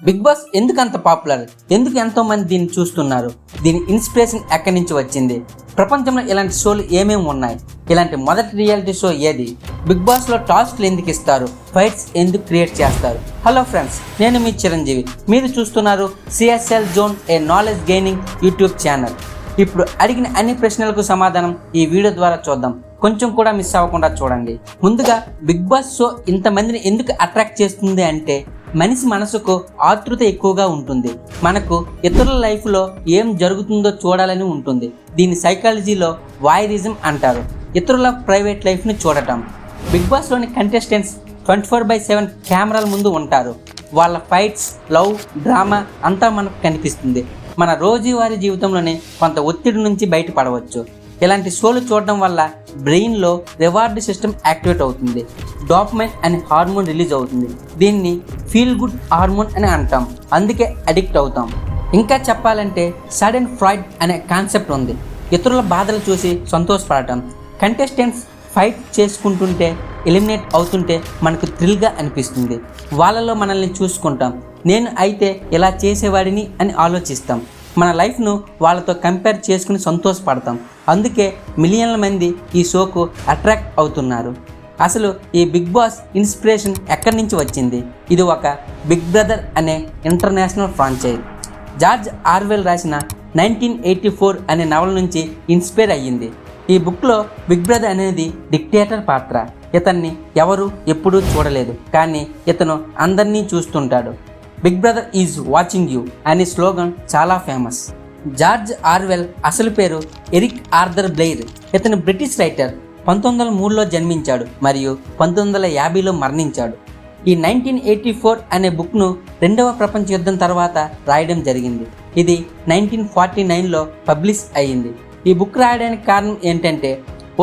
Big boss ఎందుకు అంత popular? ఎందుకు ఎంతోమంది దీన్ని చూస్తున్నారు? దీని ఇన్స్పిరేషన్ ఎక్కడి నుంచి వచ్చింది? ప్రపంచంలో ఇలాంటి షోలు ఏమేమి ఉన్నాయి? ఇలాంటి మొదటి రియాలిటీ షో ఏది? బిగ్ బాస్లో టాస్క్లు ఎందుకు ఇస్తారు? ఫైట్స్ ఎందుకు క్రియేట్ చేస్తారు? హలో ఫ్రెండ్స్ నేను మీ చిరంజీవి. మీరు చూస్తున్నారు CSL zone a knowledge gaining YouTube channel. ఇప్పుడు అడిగిన అన్ని ప్రశ్నలకు సమాధానం ఈ వీడియో ద్వారా చూద్దాం. కొంచెం కూడా మిస్ అవ్వకుండా చూడండి. ముందుగా బిగ్ బాస్ షో ఇంతమందిని ఎందుకు అట్రాక్ట్ చేస్తుంది అంటే మనిషి మనసుకు ఆతృత ఎక్కువగా ఉంటుంది. మనకు ఇతరుల లైఫ్లో ఏం జరుగుతుందో చూడాలని ఉంటుంది. దీని సైకాలజీలో వాయరిజం అంటారు. ఇతరుల ప్రైవేట్ లైఫ్ని చూడటం. Big బాస్లోని contestants twenty four by seven కెమెరాల ముందు ఉంటారు. వాళ్ళ ఫైట్స్ లవ్ డ్రామా అంతా మనకు కనిపిస్తుంది. మన రోజువారీ జీవితంలోనే కొంత ఒత్తిడి నుంచి బయటపడవచ్చు. ఇలాంటి షోలు చూడడం వల్ల బ్రెయిన్లో రివార్డ్ సిస్టమ్ యాక్టివేట్ అవుతుంది. డాప్మైన్ అనే హార్మోన్ రిలీజ్ అవుతుంది. దీన్ని ఫీల్ గుడ్ హార్మోన్ అని అంటాం. అందుకే అడిక్ట్ అవుతాం. ఇంకా చెప్పాలంటే సడన్ ఫ్రాయిడ్ అనే కాన్సెప్ట్ ఉంది. ఇతరుల బాధలు చూసి సంతోషపడటం. కంటెస్టెంట్స్ ఫైట్ చేసుకుంటుంటే ఎలిమినేట్ అవుతుంటే మనకు థ్రిల్గా అనిపిస్తుంది. వాళ్ళలో మనల్ని చూసుకుంటాం. నేను అయితే ఇలా చేసేవాడిని అని ఆలోచిస్తాం. మన లైఫ్ను వాళ్ళతో కంపేర్ చేసుకుని సంతోషపడతాం. అందుకే మిలియన్ల మంది ఈ షోకు అట్రాక్ట్ అవుతున్నారు. అసలు ఈ బిగ్ బాస్ ఇన్స్పిరేషన్ ఎక్కడి నుంచి వచ్చింది? ఇది ఒక బిగ్ బ్రదర్ అనే ఇంటర్నేషనల్ ఫ్రాంచైజ్ జార్జ్ ఆర్వెల్ రాసిన నైన్టీన్ ఎయిటీ ఫోర్ అనే నవల నుంచి ఇన్స్పైర్ అయ్యింది. ఈ బుక్లో బిగ్ బ్రదర్ అనేది డిక్టేటర్ పాత్ర. ఇతన్ని ఎవరు ఎప్పుడూ చూడలేదు. కానీ ఇతను అందరినీ చూస్తుంటాడు. Big brother is watching you అనే స్లోగన్ చాలా ఫేమస్. జార్జ్ ఆర్వెల్ అసలు పేరు ఎరిక్ ఆర్థర్ బ్లెయిర్. ఇతను బ్రిటిష్ రైటర్ పంతొమ్మిది వందల మూడులో జన్మించాడు మరియు పంతొమ్మిది వందల యాభైలో మరణించాడు. ఈ నైన్టీన్ ఎయిటీ ఫోర్ అనే బుక్ను రెండవ ప్రపంచ యుద్ధం తర్వాత రాయడం జరిగింది. ఇది నైన్టీన్ ఫార్టీ నైన్లో పబ్లిష్ అయ్యింది. ఈ బుక్ రాయడానికి కారణం ఏంటంటే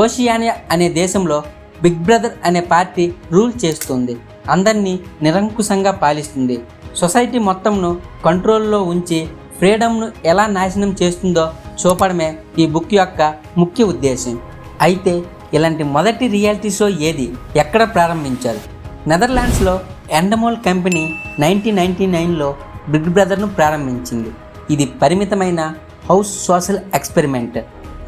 ఓషియానియా అనే దేశంలో బిగ్ బ్రదర్ అనే పార్టీ రూల్ చేస్తుంది. అందరినీ నిరంకుశంగా పాలిస్తుంది. సొసైటీ మొత్తంను కంట్రోల్లో ఉంచి ఫ్రీడమ్ను ఎలా నాశనం చేస్తుందో చూపడమే ఈ బుక్ యొక్క ముఖ్య ఉద్దేశం. అయితే ఇలాంటి మొదటి రియాలిటీ షో ఏది? ఎక్కడ ప్రారంభించారు? నెదర్లాండ్స్లో ఎండమోల్ కంపెనీ నైన్టీన్ నైన్టీ నైన్లో బిగ్ బ్రదర్ను ప్రారంభించింది. ఇది పరిమితమైన హౌస్ సోషల్ ఎక్స్పెరిమెంట్.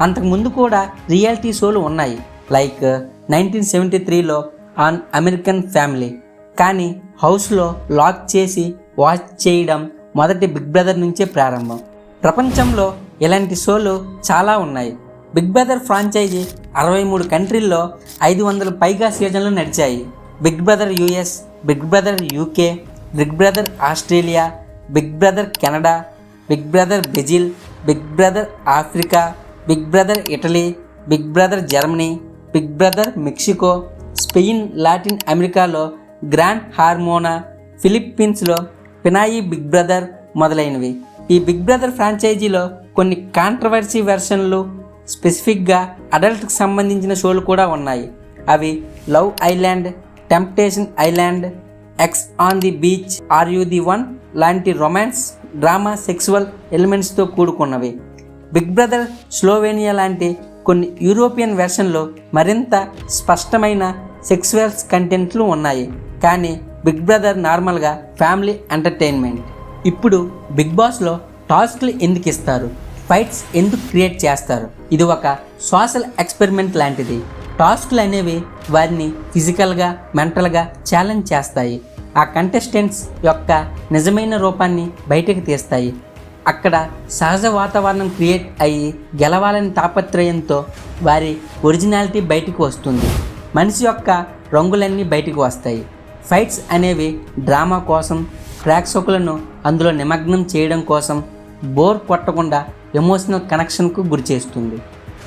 అంతకుముందు కూడా రియాలిటీ షోలు ఉన్నాయి. లైక్ నైన్టీన్ సెవెంటీ త్రీలో ఆన్ అమెరికన్ ఫ్యామిలీ కానీ హౌస్లో లాక్ చేసి వాచ్ చేయడం మొదటి బిగ్ బ్రదర్ నుంచే ప్రారంభం ప్రపంచంలో ఇలాంటి షోలు చాలా ఉన్నాయి బిగ్ బ్రదర్ ఫ్రాంచైజీ అరవై మూడు కంట్రీల్లో ఐదు వందల పైగా సీజన్లు నడిచాయి Big Brother US Big Brother UK Big Brother Australia Big Brother Canada Big Brother Brazil Big Brother Africa Big Brother Italy Big Brother Germany Big Brother Mexico Spain Latin అమెరికాలో Gran Hermano ఫిలిప్పీన్స్లో Pinoy big brother మొదలైనవి. ఈ big brother ఫ్రాంచైజీలో కొన్ని controversy వెర్షన్లు స్పెసిఫిక్గా అడల్ట్కి సంబంధించిన షోలు కూడా ఉన్నాయి. అవి Love Island Temptation Island Ex on the Beach Are You the One లాంటి రొమాన్స్ డ్రామా సెక్సువల్ ఎలిమెంట్స్తో కూడుకున్నవి. బిగ్ బ్రదర్ స్లోవేనియా లాంటి కొన్ని యూరోపియన్ వెర్షన్లో మరింత స్పష్టమైన సెక్స్వల్స్ కంటెంట్లు ఉన్నాయి. కానీ బిగ్ బ్రదర్ నార్మల్గా ఫ్యామిలీ ఎంటర్టైన్మెంట్. ఇప్పుడు బిగ్ బాస్లో టాస్క్లు ఎందుకు ఇస్తారు? ఫైట్స్ ఎందుకు క్రియేట్ చేస్తారు? ఇది ఒక సోషల్ ఎక్స్పెరిమెంట్ లాంటిది. టాస్క్లు అనేవి వారిని ఫిజికల్గా మెంటల్గా ఛాలెంజ్ చేస్తాయి. ఆ కంటెస్టెంట్స్ యొక్క నిజమైన రూపాన్ని బయటకు తీస్తాయి. అక్కడ సహజ వాతావరణం క్రియేట్ అయ్యి గెలవాలని తాపత్రయంతో వారి ఒరిజినాలిటీ బయటకు వస్తుంది. మనిషి యొక్క రంగులన్నీ బయటికి వస్తాయి. ఫైట్స్ అనేవి డ్రామా కోసం ప్రేక్షకులను అందులో నిమగ్నం చేయడం కోసం బోర్ కొట్టకుండా ఎమోషనల్ కనెక్షన్కు గురి చేస్తుంది.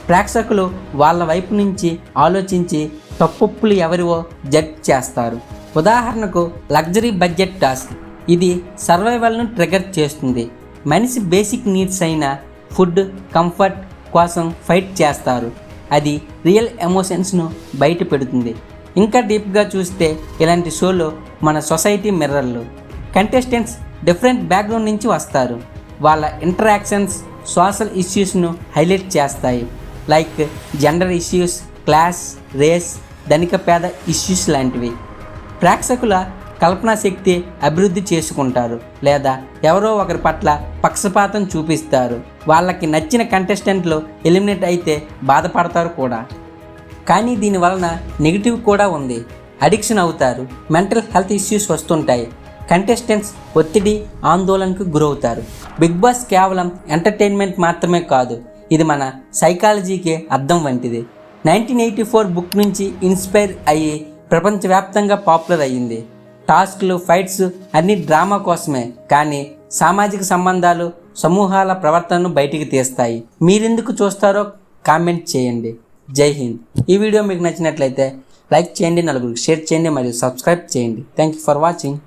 ప్రేక్షకులు వాళ్ళ వైపు నుంచి ఆలోచించి తప్పులు ఎవరివో జడ్జ్ చేస్తారు. ఉదాహరణకు లగ్జరీ బడ్జెట్ టాస్క్. ఇది సర్వైవల్ను ట్రిగర్ చేస్తుంది. మనిషి బేసిక్ నీడ్స్ అయిన ఫుడ్ కంఫర్ట్ కోసం ఫైట్ చేస్తారు. అది రియల్ ఎమోషన్స్ను బయట పెడుతుంది. ఇంకా డీప్గా చూస్తే ఇలాంటి షోలో మన సొసైటీ మిర్రర్లు కంటెస్టెంట్స్ డిఫరెంట్ బ్యాక్గ్రౌండ్ నుంచి వస్తారు. వాళ్ళ ఇంటరాక్షన్స్ సోషల్ ఇష్యూస్ను హైలైట్ చేస్తాయి. Like gender issues class race ధనిక పేద ఇష్యూస్ లాంటివి. ప్రేక్షకుల కల్పనా శక్తి అభివృద్ధి చేసుకుంటారు లేదా ఎవరో ఒకరి పట్ల పక్షపాతం చూపిస్తారు. వాళ్ళకి నచ్చిన కంటెస్టెంట్లు ఎలిమినేట్ అయితే బాధపడతారు కూడా. కానీ దీని వలన నెగిటివ్ కూడా ఉంది. అడిక్షన్ అవుతారు మెంటల్ హెల్త్ ఇష్యూస్ వస్తుంటాయి. కంటెస్టెంట్స్ ఒత్తిడి ఆందోళనకు గురవుతారు. బిగ్ బాస్ కేవలం ఎంటర్టైన్మెంట్ మాత్రమే కాదు ఇది మన సైకాలజీకి అర్థం వంటిది. నైన్టీన్ ఎయిటీ ఫోర్ బుక్ నుంచి ఇన్స్పైర్ అయ్యి ప్రపంచవ్యాప్తంగా పాపులర్ అయ్యింది. టాస్క్లు ఫైట్స్ అన్ని డ్రామా కోసమే. కానీ సామాజిక సంబంధాలు సమూహాల ప్రవర్తనను బయటికి తీస్తాయి. మీరెందుకు చూస్తారో కామెంట్ చేయండి. జై హింద్. ఈ వీడియో మీకు నచ్చినట్లయితే లైక్ చేయండి నలుగురికి షేర్ చేయండి మరియు సబ్స్క్రైబ్ చేయండి. Thank you for watching.